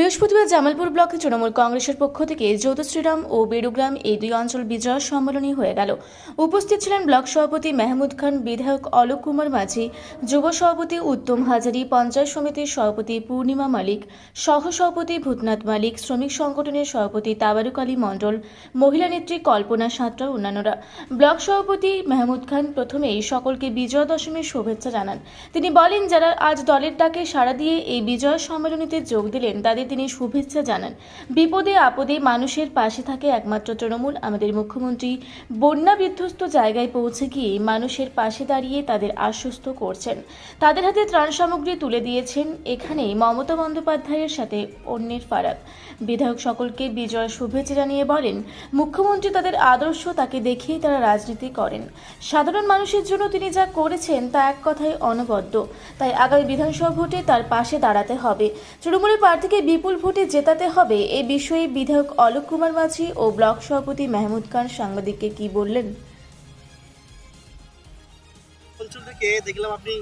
বৃহস্পতিবার জামালপুর ব্লকে তৃণমূল কংগ্রেসের পক্ষ থেকে যৌথ শ্রীরাম ও বেড়ুগ্রাম এই দুই অঞ্চল বিজয় সম্মেলনী হয়ে গেল। উপস্থিত ছিলেন ব্লক সভাপতি মেহমুদ খান, বিধায়ক অলোক কুমার মাঝি, যুব সভাপতি উত্তম হাজারি, পঞ্চায়েত সমিতির সভাপতি পূর্ণিমা মালিক, সহ সভাপতি ভূতনাথ মালিক, শ্রমিক সংগঠনের সভাপতি তাবারুক আলী মণ্ডল, মহিলা নেত্রী কল্পনা সাঁতরা অন্যান্যরা। ব্লক সভাপতি মেহমুদ খান প্রথমেই সকলকে বিজয়া দশমীর শুভেচ্ছা জানান। তিনি বলেন, যারা আজ দলের ডাকে সাড়া দিয়ে এই বিজয় সম্মেলনীতে যোগ দিলেন, তাদের তিনি শুভেচ্ছা জানান। বিপদে আপদে মানুষের পাশে থাকে একমাত্র তৃণমূল। আমাদের মুখ্যমন্ত্রী বন্যা বিধ্বস্ত জায়গায় পৌঁছে গিয়ে মানুষের পাশে দাঁড়িয়ে তাদের আশ্বস্ত করছেন। তাদের হাতে ত্রাণ সামগ্রী তুলে দিয়েছেন। এখানেই মমতা বন্দ্যোপাধ্যায়ের সাথে অন্যের ফারাক। বিধায়ক সকলকে বিজয় শুভেচ্ছা জানিয়ে বলেন, মুখ্যমন্ত্রী তাদের আদর্শ তাকে দেখিয়েই তারা রাজনীতি করেন। সাধারণ মানুষের জন্য তিনি যা করেছেন তা এক কথায় অনবদ্য। তাই আগামী বিধানসভা ভোটে তার পাশে দাঁড়াতে হবে। তৃণমূলের প্রার্থীকে বিপুল ভোটে জেতাতে হবে এ বিষয়ে বিধায়ক অলোক কুমার মাঝি ও ব্লক সভাপতি মেহমুদ খান সাংবাদিককে কি বললেন? অঞ্চল থেকে দেখলাম আপনি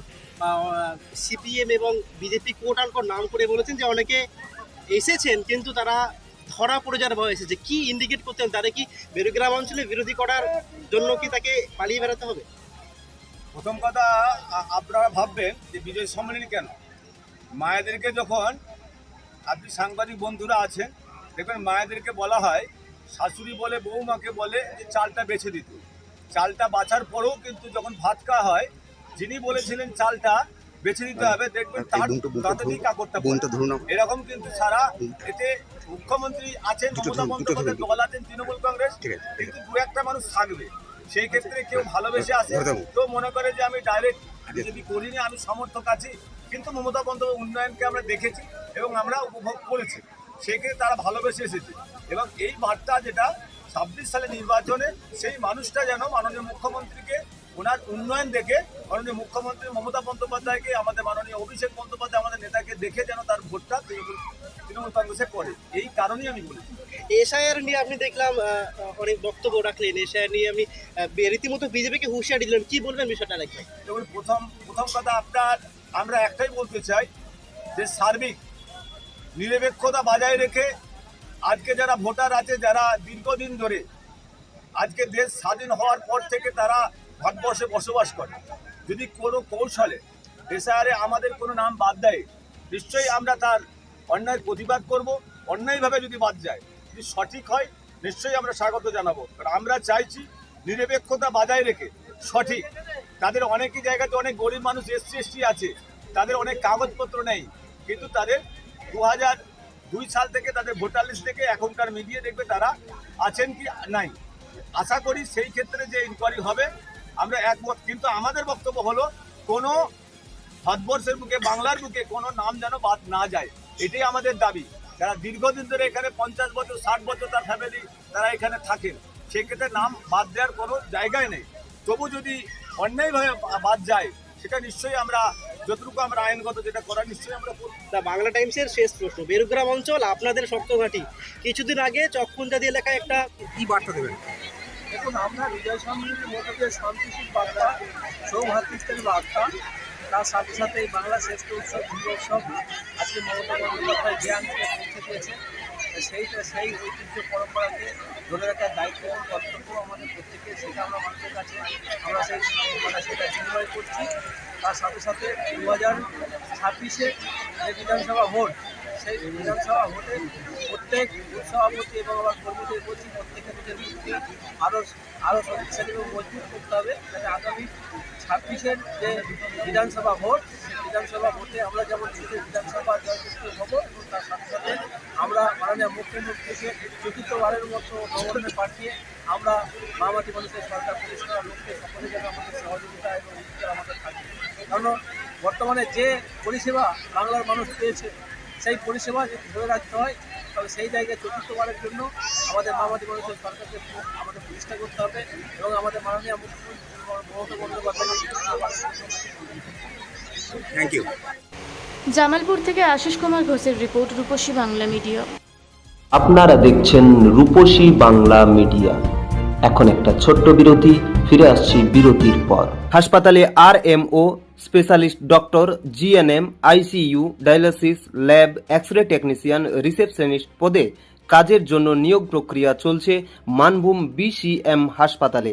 সিপিএম এবং বিজেপি কোট আনকোট নাম করে বলেছেন যে অনেকে এসেছেন কিন্তু তারা ধরা পড়ে যাওয়ার ভয় এসেছে। কি ইন্ডিকেট করতেন তারা কি বেরুগ্রাম অঞ্চলে বিরোধী করার জন্য কি তাকে পালিয়ে বেড়াতে হবে? প্রথম কথা আপনারা ভাববেন যে বিজয় সম্মেলনী কেন? মায়েদেরকে যখন আপনি সাংবাদিক বন্ধুরা আছেন দেখবেন মায়েদেরকে বলা হয় শাশুড়ি বলে বৌমাকে বলে যে চালটা বেছে দিত। চালটা বাছার পরেও কিন্তু যখন ভাত খাওয়া হয় যিনি বলেছিলেন চালটা বেছে দিতে হবে দেখবেন তার বোনটা- বোনটা তাতে ধরুন। কাপড়টা বোনটা ধরুন এরকম কিন্তু সারা এতে মুখ্যমন্ত্রী আছেন মমতা বন্দ্যোপাধ্যায় দল আছেন তৃণমূল কংগ্রেস কিন্তু দু একটা মানুষ থাকবে। সেই ক্ষেত্রে কেউ ভালোবেসে আসে ধরে দেবো। তো মনে করে যে আমি ডাইরেক্ট যদি করিনি আমি সমর্থক আছি। কিন্তু মমতা বন্দ্যোপাধ্যায় উন্নয়নকে আমরা দেখেছি। এবং আমরা উপভোগ করেছি। সেক্ষেত্রে তারা ভালোবেসে এসেছে। এবং এই বার্তা যেটা ছাব্বিশ সালে নির্বাচনে সেই মানুষটা যেন মাননীয় মুখ্যমন্ত্রীকে ওনার উন্নয়ন দেখে মাননীয় মুখ্যমন্ত্রী মমতা বন্দ্যোপাধ্যায়কে আমাদের মাননীয় অভিষেক বন্দ্যোপাধ্যায় আমাদের নেতাকে দেখে যেন তার ভোটটা তৃণমূল তৃণমূল কংগ্রেসে করে এই কারণেই আমি বলেছি এসআইআর নিয়ে আপনি দেখলাম অনেক বক্তব্য রাখলেন। এসআইআর নিয়ে আমি রীতিমতো বিজেপিকে হুঁশিয়ারি দিলেন। কি বলবেন বিষয়টা যেমন প্রথম প্রথম কথা আপনার আমরা একটাই বলতে চাই যে সার্বিক নিরপেক্ষতা বজায় রেখে আজকে যারা ভোটার আছে, যারা দীর্ঘদিন ধরে আজকে দেশ স্বাধীন হওয়ার পর থেকে তারা ভারতবর্ষে বসবাস করে, যদি কোনো কৌশলে এসআরে আমাদের কোনো নাম বাদ দেয়, নিশ্চয়ই আমরা তার অন্যায় প্রতিবাদ করব। অন্যায়ভাবে যদি বাদ যায়, যদি সঠিক হয়, নিশ্চয়ই আমরা স্বাগত জানাব। কারণ আমরা চাইছি নিরপেক্ষতা বজায় রেখে সঠিক। তাদের অনেকই জায়গাতে অনেক গরিব মানুষ এসসি, এসটি আছে, তাদের অনেক কাগজপত্র নেই, কিন্তু তাদের দু দুই সাল থেকে তাদের ভোটার লিস্ট থেকে এখনকার মিডিয়া দেখবে তারা আছেন কি নাই। আশা করি সেই ক্ষেত্রে যে ইনকোয়ারি হবে, আমরা একমত। কিন্তু আমাদের বক্তব্য হলো, কোনো ভারতবর্ষের বুকে, বাংলার বুকে কোনো নাম যেন বাদ না যায়। এটাই আমাদের দাবি। যারা দীর্ঘদিন ধরে এখানে পঞ্চাশ বছর, ষাট বছর তার ফ্যামিলি তারা এখানে থাকেন। সেক্ষেত্রে নাম বাদ দেওয়ার কোনো জায়গায় নেই। তবু যদি অন্যায়ভাবে বাদ যায়, সেটা নিশ্চয়ই আমরা যতটুকু আমরা আইনগত যেটা করার নিশ্চয়ই আমরা বাংলা টাইমসের শেষ প্রশ্ন, বেরুগ্রাম অঞ্চল আপনাদের শক্তঘাটি কিছুদিন আগে চককুন্দাদি এলাকায় একটা কি বার্তা দেবেন। দেখুন, আমরা বিজয় সম্মেলনের মধ্যে যে শান্তিশীল বার্তা সৌভাতৃত্বের বার্তা, তার সাথে সাথে বাংলা শ্রেষ্ঠ উৎসব দুর্গোৎসব আজকে মমতা বন্দ্যোপাধ্যায় জ্ঞান পৌঁছে দিয়েছে সেইটা সেই ঐতিহ্য পরম্পরাকে ধরে রাখার দায়িত্ব এবং কর্তব্য আমাদের প্রত্যেকের, সেটা আমরা মানুষের কাছে, আমরা সেই মানে সেটা বিনিময় করছি। তার সাথে সাথে দু হাজার ছাব্বিশে যে বিধানসভা ভোট, সেই বিধানসভা ভোটে প্রত্যেক সভাপতি এবং আমার কর্মীদের বলছি, প্রত্যেকের নিজের মূর্তি আরও আরও শক্তিশালী এবং মজবুত করতে হবে যাতে আগামী ছাব্বিশের যে বিধানসভা ভোট, সেই বিধানসভা ভোটে আমরা যেমন বিধানসভা জয়যুক্ত হব এবং তার সাথে সাথে আমরা মাননীয় মুখ্যমন্ত্রীকে চতুর্থবারের মতো ভবনে পাঠিয়ে আমরা মামাটি মানুষের সরকার প্রতিষ্ঠা লক্ষ্যে সকলে যেন আমাদের সহযোগিতা এবং উত্তর আমাদের থাকে কারণ বর্তমানে যে পরিষেবা বাংলার মানুষ পেয়েছে, সেই পরিষেবা যদি ধরে রাখতে হয় তবে সেই জায়গায় চতুর্থবারের জন্য আমাদের মামাটি মানুষের সরকারকে আমাদের প্রতিষ্ঠা করতে হবে এবং আমাদের মাননীয় মুখ্যমন্ত্রী মমতা বন্দ্যোপাধ্যায়কে থ্যাংক ইউ জামালপুর থেকে আশিস কুমার ঘোষের রিপোর্ট রূপসী বাংলা মিডিয়া। আপনারা দেখছেন রূপসী বাংলা মিডিয়া। এখন একটা ছোট্ট বিরতি ফিরে আসছি বিরতির পর। হাসপাতালে R M O specialist doctor GNM ICU dialysis lab X ray technician receptionist পদে কাজের জন্য নিয়োগ প্রক্রিয়া চলছে মানভূম বিসিএম হাসপাতালে।